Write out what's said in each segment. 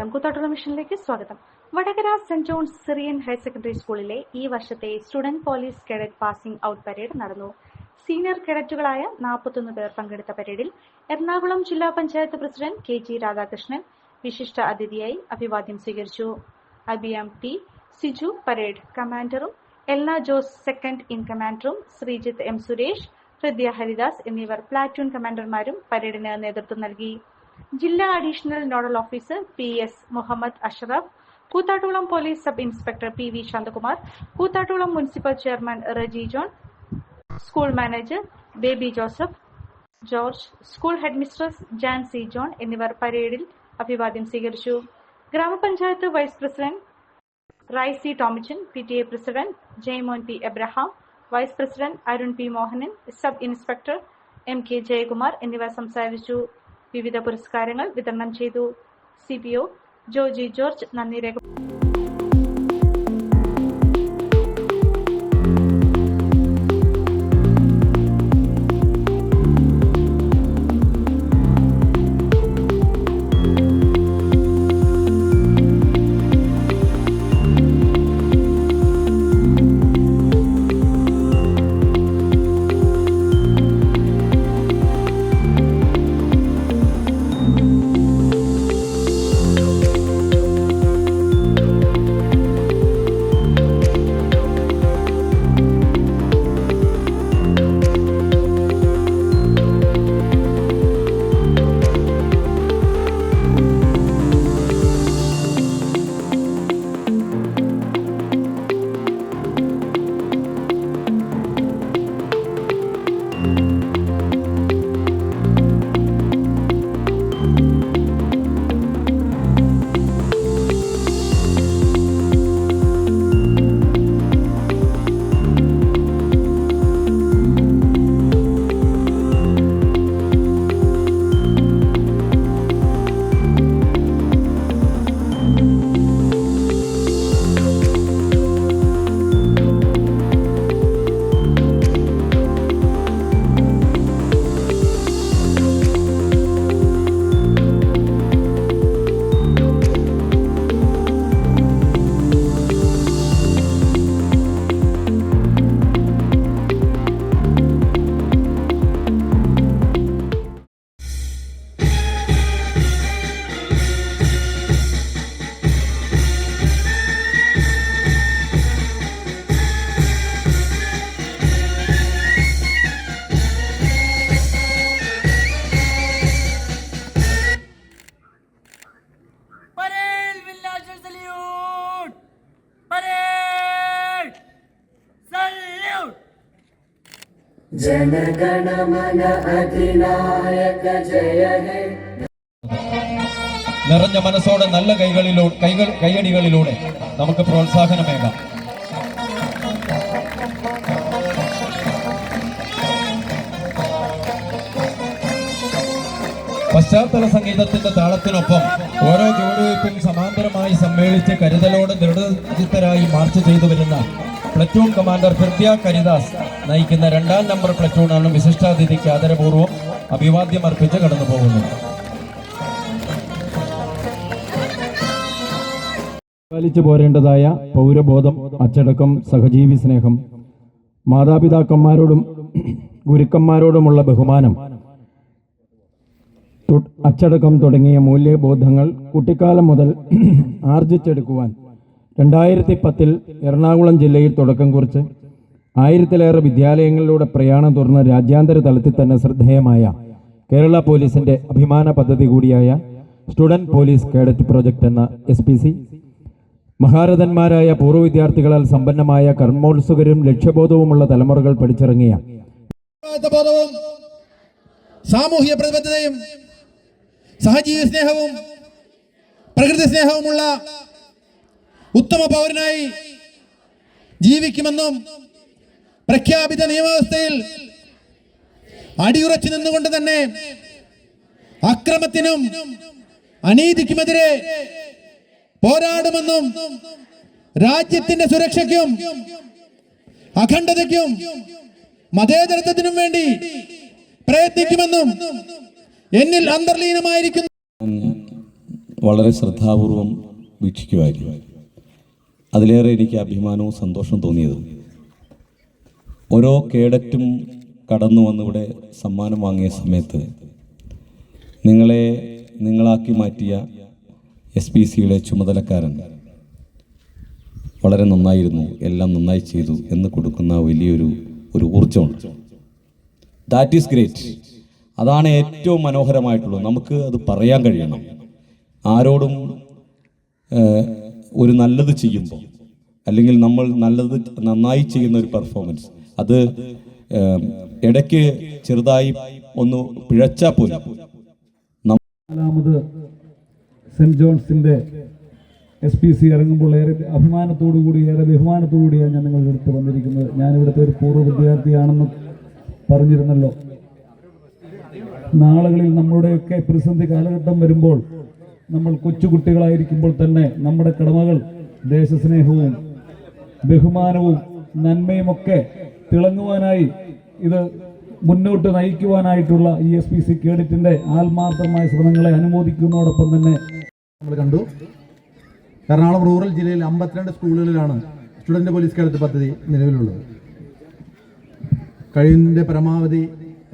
നമസ്കാരം കൂത്താട്ടുള്ള മിഷനിലേക്ക് സ്വാഗതം. Vadakara saint John's Syrian higher secondary സ്കൂളിലെ ഈ വർഷത്തെ student police cadet passing out parade നടന്നു. സീനിയർ കേഡറ്റുകളായ നാൽപ്പത്തൊന്ന് പേർ പങ്കെടുത്ത പരേഡിൽ എറണാകുളം ജില്ലാ panchayat president K G Radhakrishnan വിശിഷ്ട അതിഥിയായി അഭിവാദ്യം സ്വീകരിച്ചു. അബിയം ടി സിജു പരേഡ് കമാൻഡറും എൽന ജോസ് സെക്കൻഡ് ഇൻ കമാൻഡറും ശ്രീജിത്ത് എം സുരേഷ് ഹൃദയ ഹരിദാസ് എന്നിവർ പ്ലാറ്റൂൺ കമാൻഡർമാരും പരേഡിന് നേതൃത്വം നൽകി. ജില്ലാ additional nodal officer P S Muhammad Ashraf Koothattukulam police sub inspector P V Shanthakumar Koothattukulam municipal chairman Reji John school manager Baby Joseph George school headmistress Jancy John എന്നിവർ പരേഡിൽ അഭിവാദ്യം സ്വീകരിച്ചു. ഗ്രാമപഞ്ചായത്ത് vice president Raisy Tomichan P T A president Jaimon P Abraham vice president Arun P Mohanan sub inspector M K Jayakumar എന്നിവർ സംസാരിച്ചു. വിവിധ പുരസ്കാരങ്ങൾ വിതരണം ചെയ്തു. സി ജോജി ജോർജ് നന്ദി രേഖ ജനഗണമന നിറഞ്ഞ മനസ്സോടെ നല്ല കൈകളിലൂടെ കൈകൾ കൈയടികളിലൂടെ നമുക്ക് പ്രോത്സാഹനമേകാം. പശ്ചാത്തല സംഗീതത്തിന്റെ താളത്തിനൊപ്പം ഓരോ ജോഡിവയ്പ്പും സമാന്തരമായി സമ്മേളിച്ച് കരുതലോടെ ദൃഢചിത്തരായി മാർച്ച് ചെയ്തു വരുന്ന പ്ലറ്റൂൺ കമാൻഡർ ഹൃദ്യ കരിദാസ് നയിക്കുന്ന രണ്ടാം നമ്പർ പ്ലറ്റൂണാണ് വിശിഷ്ടാതിഥിക്ക് ആദരപൂർവം അഭിവാദ്യം അർപ്പിച്ച് കടന്നു പോകുന്നത് പാലിച്ചു പോരേണ്ടതായ പൗരബോധം അച്ചടക്കം സഹജീവി സ്നേഹം മാതാപിതാക്കന്മാരോടും ഗുരുക്കന്മാരോടുമുള്ള ബഹുമാനം അച്ചടക്കം തുടങ്ങിയ മൂല്യബോധങ്ങൾ കുട്ടിക്കാലം മുതൽ ആർജിച്ചെടുക്കുവാൻ രണ്ടായിരത്തി പത്തിൽ എറണാകുളം ജില്ലയിൽ തുടക്കം കുറിച്ച് ആയിരത്തിലേറെ വിദ്യാലയങ്ങളിലൂടെ പ്രയാണം തുറന്ന രാജ്യാന്തര തലത്തിൽ തന്നെ ശ്രദ്ധേയമായ കേരള പോലീസിന്റെ അഭിമാന പദ്ധതി കൂടിയായ സ്റ്റുഡന്റ് പോലീസ് കേഡറ്റ് പ്രോജക്റ്റ് എന്ന എസ് പി സി മഹാരഥന്മാരായ പൂർവ വിദ്യാർത്ഥികളാൽ സമ്പന്നമായ കർമ്മോത്സുകരും ലക്ഷ്യബോധവുമുള്ള തലമുറകൾ പഠിച്ചിറങ്ങിയ സാമൂഹിക പ്രതിബദ്ധതയും സഹജീവി സ്നേഹവും പ്രകൃതി സ്നേഹവുമുള്ള ഉത്തമ പൗരനായി ജീവിക്കുമെന്നും പ്രഖ്യാപിത നിയമവ്യവസ്ഥയിൽ അടിയുറച്ചു നിന്നുകൊണ്ട് തന്നെ അക്രമത്തിനും അനീതിക്കുമെതിരെ പോരാടുമെന്നും രാജ്യത്തിന്റെ സുരക്ഷയ്ക്കും അഖണ്ഡതയ്ക്കും മതേതരത്വത്തിനും വേണ്ടി പ്രയത്നിക്കുമെന്നും എന്നിൽ അന്തർലീനമായിരിക്കുന്നു. വളരെ ശ്രദ്ധാപൂർവം വീക്ഷിക്കുമായിരുന്നു അതിലേറെ എനിക്ക് അഭിമാനവും സന്തോഷവും തോന്നിയത്. ഓരോ കേഡറ്റും കടന്നു വന്നിവിടെ സമ്മാനം വാങ്ങിയ സമയത്ത് നിങ്ങളെ നിങ്ങളാക്കി മാറ്റിയ എസ് പി സിയുടെ ചുമതലക്കാരൻ വളരെ നന്നായിരുന്നു എല്ലാം നന്നായി ചെയ്തു എന്ന് കൊടുക്കുന്ന വലിയൊരു ഒരു ഊർജമുണ്ട് ദാറ്റ് ഈസ് ഗ്രേറ്റ് അതാണ് ഏറ്റവും മനോഹരമായിട്ടുള്ളത്. നമുക്ക് അത് പറയാൻ കഴിയണം. ആരോടും ഒരു നല്ലത് ചെയ്യുമ്പോൾ അല്ലെങ്കിൽ നമ്മൾ നല്ലത് നന്നായി ചെയ്യുന്ന ഒരു പെർഫോമൻസ് അത് ഇടയ്ക്ക് ചെറുതായി ഒന്ന് പിഴച്ചാൽ പോലും നാലാമത് സെന്റ് ജോൺസിന്റെ എസ് പി സി ഇറങ്ങുമ്പോൾ ഏറെ അഭിമാനത്തോടു കൂടി ഏറെ ബഹുമാനത്തോടു കൂടിയാണ് ഞാൻ നിങ്ങളുടെ അടുത്ത് വന്നിരിക്കുന്നത്. ഞാൻ ഇവിടുത്തെ ഒരു പൂർവ വിദ്യാർത്ഥിയാണെന്ന് പറഞ്ഞിരുന്നല്ലോ. നാളുകളിൽ നമ്മളുടെയൊക്കെ പ്രതിസന്ധി കാലഘട്ടം വരുമ്പോൾ നമ്മൾ കൊച്ചുകുട്ടികളായിരിക്കുമ്പോൾ തന്നെ നമ്മുടെ കടമകൾ ദേശസ്നേഹവും ബഹുമാനവും നന്മയുമൊക്കെ തിളങ്ങുവാനായി ഇത് മുന്നോട്ട് നയിക്കുവാനായിട്ടുള്ള ഇ എസ് പി സി കേഡറ്റിന്റെ ആത്മാർത്ഥമായ ശ്രമങ്ങളെ അനുമോദിക്കുന്നതോടൊപ്പം തന്നെ നമ്മൾ കണ്ടു. എറണാകുളം റൂറൽ ജില്ലയിൽ അമ്പത്തിരണ്ട് സ്കൂളുകളിലാണ് സ്റ്റുഡന്റ് പോലീസ് കേഡറ്റ് പദ്ധതി നിലവിലുള്ളത്. കഴിയുന്നതിന്റെ പരമാവധി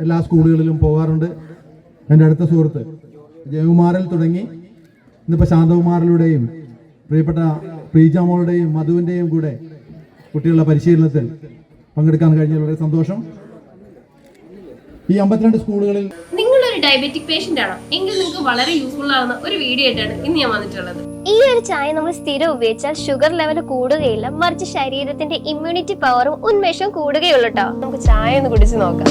എല്ലാ സ്കൂളുകളിലും പോകാറുണ്ട്. എന്റെ അടുത്ത സുഹൃത്ത് ജയകുമാറിൽ തുടങ്ങി. ഇന്നിപ്പോൾ ശാന്തകുമാറിലൂടെയും പ്രിയപ്പെട്ട പ്രീജാമോളുടെയും മധുവിന്റെയും കൂടെ കുട്ടികളുടെ പരിശീലനത്തിൽ പങ്കെടുക്കാൻ കഴിഞ്ഞാൽ വളരെ സന്തോഷം. ഈ അമ്പത്തിരണ്ട് സ്കൂളുകളിൽ നിങ്ങളൊരു ഡയബറ്റിക് പേഷ്യന്റ് ആണോ? എങ്കിൽ നിങ്ങൾക്ക് വളരെ യൂസ്ഫുൾ ആവുന്ന ഒരു വീഡിയോ ആയിട്ടാണ് ഇന്ന് ഞാൻ വന്നിട്ടുള്ളത്. ഈ ഒരു ചായ നമ്മൾ സ്ഥിരം ഉപയോഗിച്ചാൽ ഷുഗർ ലെവൽ കൂടുകയില്ല മറിച്ച് ശരീരത്തിന്റെ ഇമ്മ്യൂണിറ്റി പവറും ഉന്മേഷവും കൂടുകയുള്ളൂ കേട്ടോ നമുക്ക് ചായ ഒന്ന് കുടിച്ച് നോക്കാം.